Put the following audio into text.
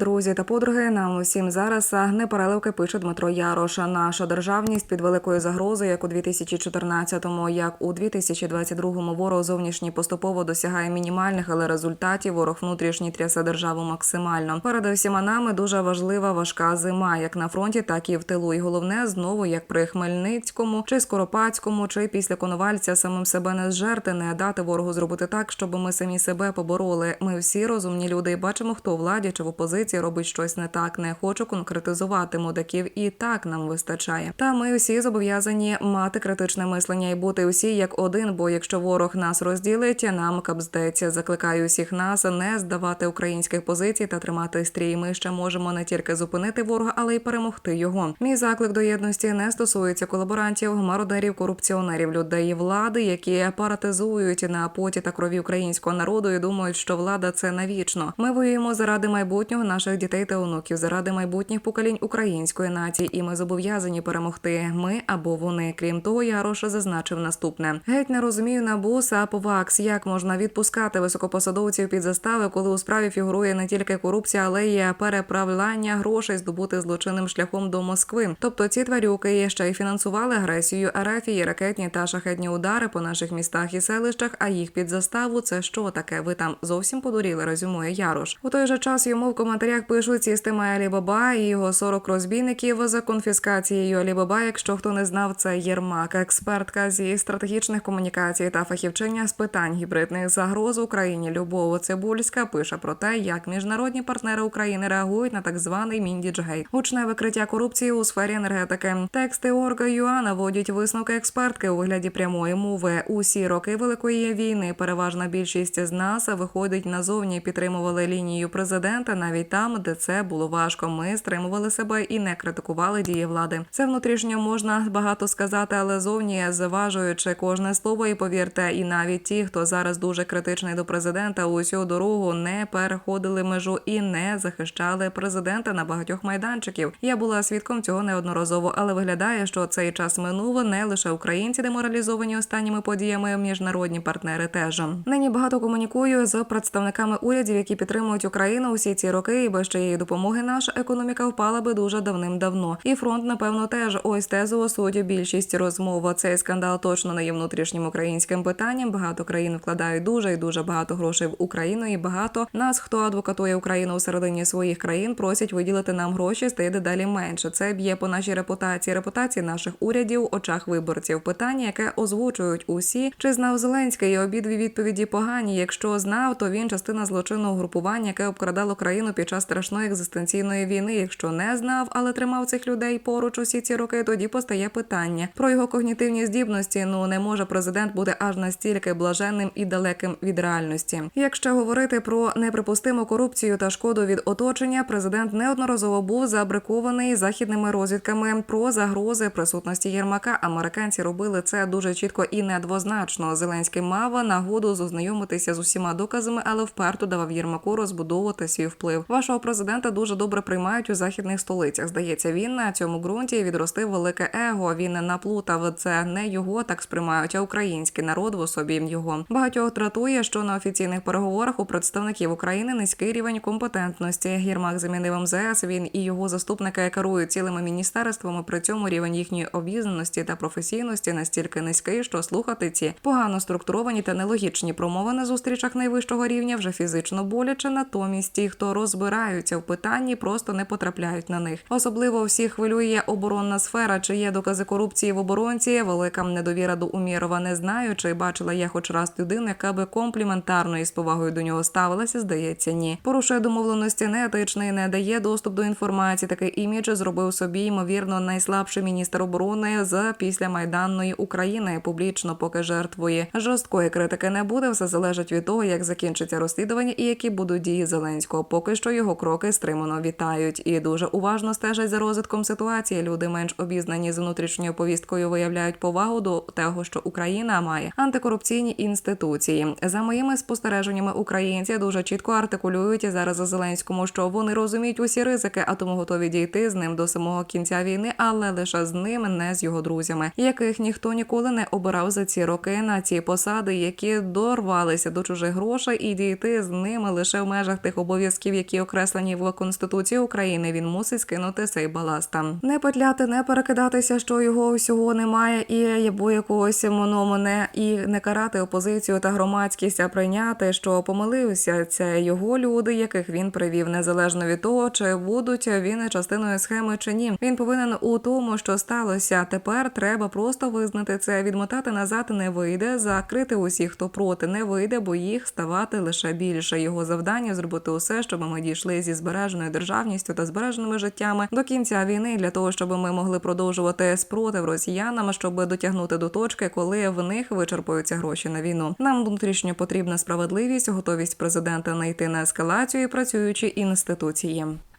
Друзі та подруги, нам усім зараз не переливки пише Дмитро Яроша. Наша державність під великою загрозою, як у 2014-му, як у 2022-му ворог зовнішній поступово досягає мінімальних, але результатів ворог внутрішній трясе державу максимально. Перед усіма нами дуже важлива важка зима, як на фронті, так і в тилу. І головне знову, як при Хмельницькому чи Скоропадському, чи після Коновальця самим себе не зжерти, не дати ворогу зробити так, щоб ми самі себе побороли. Ми всі розумні люди і бачимо, хто у владі чи в опозиції робить щось не так. Не хочу конкретизувати мудаків, і так нам вистачає. Та ми всі зобов'язані мати критичне мислення і бути усі як один. Бо якщо ворог нас розділить, нам капздеться. Закликаю усіх нас не здавати українських позицій та тримати стрій. Ми ще можемо не тільки зупинити ворога, але й перемогти його. Мій заклик до єдності не стосується колаборантів, мародерів, корупціонерів, людей влади, які паратизують на поті та крові українського народу і думають, що влада це навічно. Ми воюємо заради майбутнього наших дітей та онуків, заради майбутніх поколінь української нації, і ми зобов'язані перемогти. Ми або вони. Крім того, Яроша зазначив наступне: геть не розумію набу САП ВАКС, як можна відпускати високопосадовців під застави, коли у справі фігурує не тільки корупція, але й переправляння грошей здобути злочинним шляхом до Москви. Тобто ці тварюки ще й фінансували агресію РФ і ракетні та шахетні удари по наших містах і селищах. А їх під заставу це що таке? Ви там зовсім подуріли, резюмує Ярош. У той же час йому в коментарях пишуть система Алібаба і його 40 розбійників за конфіскацією Алібаба. Якщо хто не знав, це Єрмак, експертка зі стратегічних комунікацій та фахівчиня з питань гібридних загроз Україні. Любов Цибульська пише про те, як міжнародні партнери України реагують на так званий міндіджгейт. Гучне викриття корупції у сфері енергетики. Тексти Орга ЮА наводять висновки експертки у вигляді прямої мови. Усі роки великої війни переважна більшість з нас виходить назовні, підтримували лінію президента навіть там, де це було важко. Ми стримували себе і не критикували дії влади. Це внутрішньо можна багато сказати, але зовні зважуючи кожне слово, і повірте, і навіть ті, хто зараз дуже критичний до президента, усю дорогу не переходили межу і не захищали президента на багатьох майданчиків. Я була свідком цього неодноразово, але виглядає, що цей час минув не лише українці, деморалізовані останніми подіями, міжнародні партнери теж. Нині багато комунікую з представниками урядів, які підтримують Україну усі ці роки, і без чиєї допомоги наша економіка впала би дуже давним-давно. І фронт, напевно, теж ось тезу суді більшість розмов. Цей скандал точно не є внутрішнім українським питанням. Багато країн вкладають дуже і дуже багато грошей в Україну, і багато нас, хто адвокатує Україну у середині своїх країн, просять виділити нам гроші, стає дедалі менше. Це б'є по нашій репутації, репутації наших урядів, очах виборців. Питання, яке озвучують усі, чи знав Зеленський і обидві відповіді погані. Якщо знав, то він частина злочинного групування, яке обкрадало країну під час страшної екзистенційної війни. Якщо не знав, але тримав цих людей поруч усі ці роки, тоді постає питання про його когнітивні здібності. Ну не може президент бути аж настільки блаженним і далеким від реальності. Якщо говорити про неприпустиму корупцію та шкоду від оточення, президент неодноразово був забрикований західними розвідками про загрози присутності Єрмака. Американці робили це дуже чітко і недвозначно. Зеленський мав нагоду ознайомитися з усіма доказами, але вперто давав Єрмаку розбудовувати свій вплив. Вашого президента дуже добре приймають у західних столицях. Здається, він на цьому ґрунті відростив велике его. Він наплутав це не його так сприймають, а український народ в особі його. Багатьох дратує, що на офіційних переговорах у представників України низький рівень компетентності. Єрмак замінив МЗС. Він і його заступники керують цілими міністерствами. При цьому рівень їхньої обізнаності та професійності настільки низький, що слухати ці погано структуровані та нелогічні промови на зустрічах найвищого рівня вже фізично боляче. Натомість ті, хто розбираються в питанні, просто не потрапляють на них. Особливо всіх хвилює оборонна сфера. Чи є докази корупції в оборонці? Велика недовіра до Умірова. Не знаю, чи бачила я хоч раз людину, яка би компліментарно і з повагою до нього ставилася. Здається, ні. Порушує домовленості неетичний, не дає доступ до інформації. Такий імідж зробив собі ймовірно найслабший міністр оборони з після майданної України. Публічно поки жертвує жорсткої критики не буде. Все залежить від того, як закінчиться розслідування і які будуть дії Зеленського. Поки що його кроки стримано вітають і дуже уважно стежать за розвитком ситуації. Люди менш обізнані з внутрішньою повісткою виявляють повагу до того, що Україна має антикорупційні інституції. За моїми спостереженнями, українці дуже чітко артикулюють зараз за Зеленському, що вони розуміють усі ризики, а тому готові дійти з ним до самого кінця війни, але лише з ним, не з його друзями, яких ніхто ніколи не обирав за ці роки на ці посади, які дорвалися до чужих грошей, і дійти з ними лише в межах тих обов'язків, які окреслені в Конституції України, він мусить скинути цей баласт. Не петляти, не перекидатися, що його усього немає, і або якогось мономоне, і не карати опозицію та громадськість, а прийняти, що помилився. Це його люди, яких він привів, незалежно від того, чи будуть він частиною схеми чи ні. Він повинен у тому, що сталося. Тепер треба просто визнати це. Відмотати назад не вийде. Закрити усіх, хто проти, не вийде, бо їх ставати лише більше. Його завдання зробити усе, щоб ми дійшли зі збереженою державністю та збереженими життями до кінця війни, для того, щоб ми могли продовжувати спротив росіянам, щоб дотягнути до точки, коли в них вичерпуються гроші на війну. Нам внутрішньо потрібна справедливість, готовість президента не йти на ескалацію і працюючі інституції.